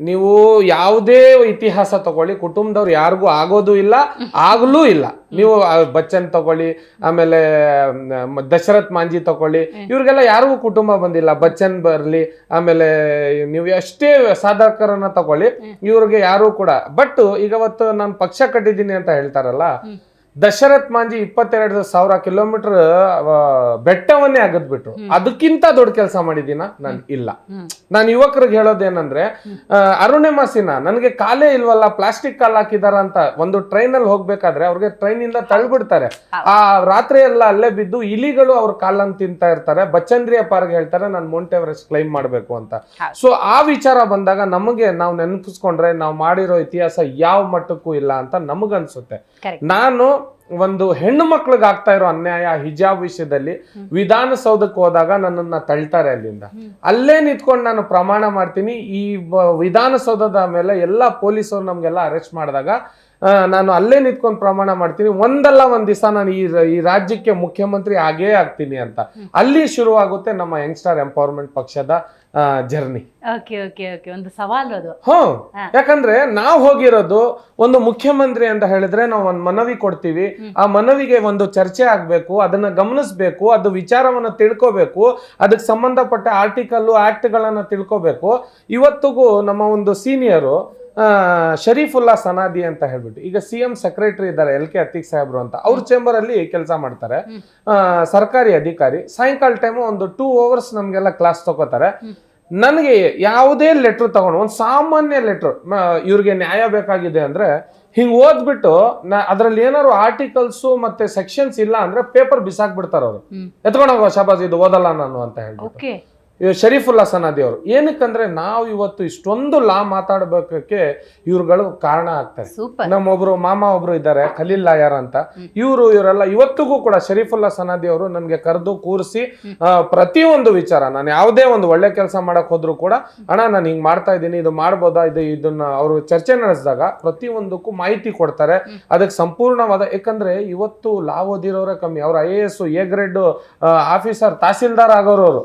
ನೀವು ಯಾವುದೇ ಇತಿಹಾಸ ತಗೊಳ್ಳಿ ಕುಟುಂಬದವ್ರು ಯಾರಿಗೂ ಆಗೋದು ಇಲ್ಲ ಆಗ್ಲೂ ಇಲ್ಲ. ನೀವು ಬಚ್ಚನ್ ತಗೊಳ್ಳಿ ಆಮೇಲೆ ದಶರಥ್ ಮಾಂಜಿ ತಗೊಳ್ಳಿ ಇವ್ರಿಗೆಲ್ಲ ಯಾರಿಗೂ ಕುಟುಂಬ ಬಂದಿಲ್ಲ. ಬಚ್ಚನ್ ಬರ್ಲಿ ಆಮೇಲೆ ನೀವು ಎಷ್ಟೇ ಸಾಧಕರನ್ನ ತಗೊಳ್ಳಿ ಇವ್ರಿಗೆ ಯಾರು ಕೂಡ ಬಟ್ ಈಗ ಅವತ್ತು ನಾನು ಪಕ್ಷ ಕಟ್ಟಿದ್ದೀನಿ ಅಂತ ಹೇಳ್ತಾರಲ್ಲ ದಶರಥ್ ಮಾಂಜಿ ಇಪ್ಪತ್ತೆರಡು ಸಾವಿರ ಕಿಲೋಮೀಟರ್ ಬೆಟ್ಟವನ್ನೇ ಅಗದ್ಬಿಟ್ರು. ಅದಕ್ಕಿಂತ ದೊಡ್ಡ ಕೆಲಸ ಮಾಡಿದೀನ ನಾನು ಇಲ್ಲ. ನಾನು ಯುವಕರಿಗೆ ಹೇಳೋದೇನಂದ್ರೆ ಆ, ಅರುಣಿಮಾ ಸಿನ್ಹಾ ನನಗೆ ಕಾಲೇ ಇಲ್ವಲ್ಲ ಪ್ಲಾಸ್ಟಿಕ್ ಕಾಲ್ ಹಾಕಿದಾರ ಅಂತ ಒಂದು ಟ್ರೈನ್ ಅಲ್ಲಿ ಹೋಗ್ಬೇಕಾದ್ರೆ ಅವ್ರಿಗೆ ಟ್ರೈನ್ ಇಂದ ತಳ್ಬಿಡ್ತಾರೆ ಆ ರಾತ್ರಿ ಎಲ್ಲ ಅಲ್ಲೇ ಬಿದ್ದು ಇಲಿಗಳು ಅವ್ರ ಕಾಲನ್ನು ತಿಂತಾ ಇರ್ತಾರೆ. ಬಚ್ಚಂದ್ರಿಯ ಪಾರ್ಗೆ ಹೇಳ್ತಾರೆ ನಾನು ಮೌಂಟ್ ಎವರೆಸ್ಟ್ ಕ್ಲೈಮ್ ಮಾಡಬೇಕು ಅಂತ. ಸೊ ಆ ವಿಚಾರ ಬಂದಾಗ ನಮಗೆ ನಾವು ನೆನಪಿಸ್ಕೊಂಡ್ರೆ ನಾವು ಮಾಡಿರೋ ಇತಿಹಾಸ ಯಾವ ಮಟ್ಟಕ್ಕೂ ಇಲ್ಲ ಅಂತ ನಮಗನ್ಸುತ್ತೆ. ನಾನು ಒಂದು ಹೆಣ್ಣು ಮಕ್ಳಿಗೆ ಆಗ್ತಾ ಇರೋ ಅನ್ಯಾಯ ಹಿಜಾಬ್ ವಿಷಯದಲ್ಲಿ ವಿಧಾನಸೌಧಕ್ಕೆ ಹೋದಾಗ ನನ್ನನ್ನ ತಳ್ತಾರೆ ಅಲ್ಲಿಂದ. ಅಲ್ಲೇ ನಿಂತ್ಕೊಂಡು ನಾನು ಪ್ರಮಾಣ ಮಾಡ್ತೀನಿ. ಈ ವಿಧಾನಸೌಧದ ಮೇಲೆ ಎಲ್ಲ ಪೊಲೀಸರು ನಮ್ಗೆಲ್ಲ ಅರೆಸ್ಟ್ ಮಾಡಿದಾಗ ನಾನು ಅಲ್ಲೇ ನಿಂತ್ಕೊಂಡು ಪ್ರಮಾಣ ಮಾಡ್ತೀನಿ. ಒಂದಲ್ಲ ಒಂದ್ ದಿವಸ ನಾನು ಈ ಈ ರಾಜ್ಯಕ್ಕೆ ಮುಖ್ಯಮಂತ್ರಿ ಆಗೇ ಆಗ್ತೀನಿ ಅಂತ. ಅಲ್ಲಿ ಶುರುವಾಗುತ್ತೆ ನಮ್ಮ ಯಂಗ್ಸ್ಟರ್ ಎಂಪವರ್ಮೆಂಟ್ ಪಕ್ಷದ ಜರ್ನಿ. ಒಂದು ಸವಾಲು ಅದು. ಹ್ಮ್ ಯಾಕಂದ್ರೆ ನಾವು ಹೋಗಿರೋದು ಒಂದು ಮುಖ್ಯಮಂತ್ರಿ ಅಂತ ಹೇಳಿದ್ರೆ ನಾವು ಒಂದು ಮನವಿ ಕೊಡ್ತೀವಿ. ಆ ಮನವಿಗೆ ಒಂದು ಚರ್ಚೆ ಆಗ್ಬೇಕು ಅದನ್ನ ಗಮನಿಸ್ಬೇಕು ಅದು ವಿಚಾರವನ್ನ ತಿಳ್ಕೋಬೇಕು ಅದಕ್ಕೆ ಸಂಬಂಧಪಟ್ಟ ಆರ್ಟಿಕಲ್ ಗಳನ್ನ ತಿಳ್ಕೋಬೇಕು. ಇವತ್ತಿಗೂ ನಮ್ಮ ಒಂದು ಸೀನಿಯರು ಶರೀಫುಲ್ಲಾ ಸನಾದಿ ಅಂತ ಹೇಳ್ಬಿಟ್ಟು. ಈಗ ಸಿ ಎಂ ಸೆಕ್ರೆಟರಿ ಇದ್ದಾರೆ ಎಲ್ ಕೆ ಅತೀಕ್ ಸಾಹೇಬ್ರು ಅಂತ. ಅವ್ರ ಚೇಂಬರ್ ಅಲ್ಲಿ ಕೆಲಸ ಮಾಡ್ತಾರೆ. ಆ, ಸರ್ಕಾರಿ ಅಧಿಕಾರಿ. ಸಾಯಂಕಾಲ ಟೈಮು ಒಂದು ಟೂ ಅವರ್ಸ್ ನಮಗೆಲ್ಲ ಕ್ಲಾಸ್ ತಗೋತಾರೆ. ನನಗೆ ಯಾವುದೇ ಲೆಟ್ರ್ ತಗೊಂಡು ಒಂದು ಸಾಮಾನ್ಯ ಲೆಟ್ರ್ ಇವ್ರಿಗೆ ನ್ಯಾಯ ಬೇಕಾಗಿದೆ ಅಂದ್ರೆ ಹಿಂಗ್ ಓದ್ಬಿಟ್ಟು ನಾ ಅದ್ರಲ್ಲಿ ಏನಾದ್ರು ಆರ್ಟಿಕಲ್ಸ್ ಮತ್ತೆ ಸೆಕ್ಷನ್ಸ್ ಇಲ್ಲ ಅಂದ್ರೆ ಪೇಪರ್ ಬಿಸಾಕ್ಬಿಡ್ತಾರ ಅವರು. ಎತ್ಕೊಂಡು ಹೋಗೋ ಶಾಬಾಜ್ ಇದು ಓದಲ್ಲ ನಾನು ಅಂತ ಹೇಳ್ಬಿಟ್ಟು. ಓಕೆ ಇವ್ ಶರೀಫುಲ್ಲಾ ಸನಾದಿ ಅವರು. ಏನಕ್ಕಂದ್ರೆ ನಾವು ಇವತ್ತು ಇಷ್ಟೊಂದು ಲಾ ಮಾತಾಡಬೇಕಕ್ಕೆ ಇವ್ರುಗಳು ಕಾರಣ ಆಗ್ತಾರೆ. ನಮ್ಮ ನಮ್ಮೊಬ್ರು ಮಾಮ ಒಬ್ರು ಇದ್ದಾರೆ ಖಲೀಲ್ ಲಾಯರ್ ಅಂತ. ಇವರು ಇವರೆಲ್ಲ ಇವತ್ತಿಗೂ ಕೂಡ ಶರೀಫುಲ್ಲಾ ಸನಾದಿ ಅವರು ನನಗೆ ಕರೆದು ಕೂರಿಸಿ ಪ್ರತಿಯೊಂದು ವಿಚಾರ ನಾನು ಯಾವುದೇ ಒಂದು ಒಳ್ಳೆ ಕೆಲಸ ಮಾಡಕ್ ಹೋದ್ರು ಕೂಡ ಅಣ್ಣ ನಾನು ಹಿಂಗ್ ಮಾಡ್ತಾ ಇದ್ದೀನಿ ಇದು ಮಾಡ್ಬೋದಾ ಇದು ಇದನ್ನ ಅವರು ಚರ್ಚೆ ನಡೆಸಿದಾಗ ಪ್ರತಿಯೊಂದಕ್ಕೂ ಮಾಹಿತಿ ಕೊಡ್ತಾರೆ. ಅದಕ್ಕೆ ಸಂಪೂರ್ಣವಾದ ಯಾಕಂದ್ರೆ ಇವತ್ತು ಲಾ ಓದಿರೋರೇ ಕಮ್ಮಿ. ಅವ್ರ I A S A grade officer tahsildar ಆಗೋರು ಅವರು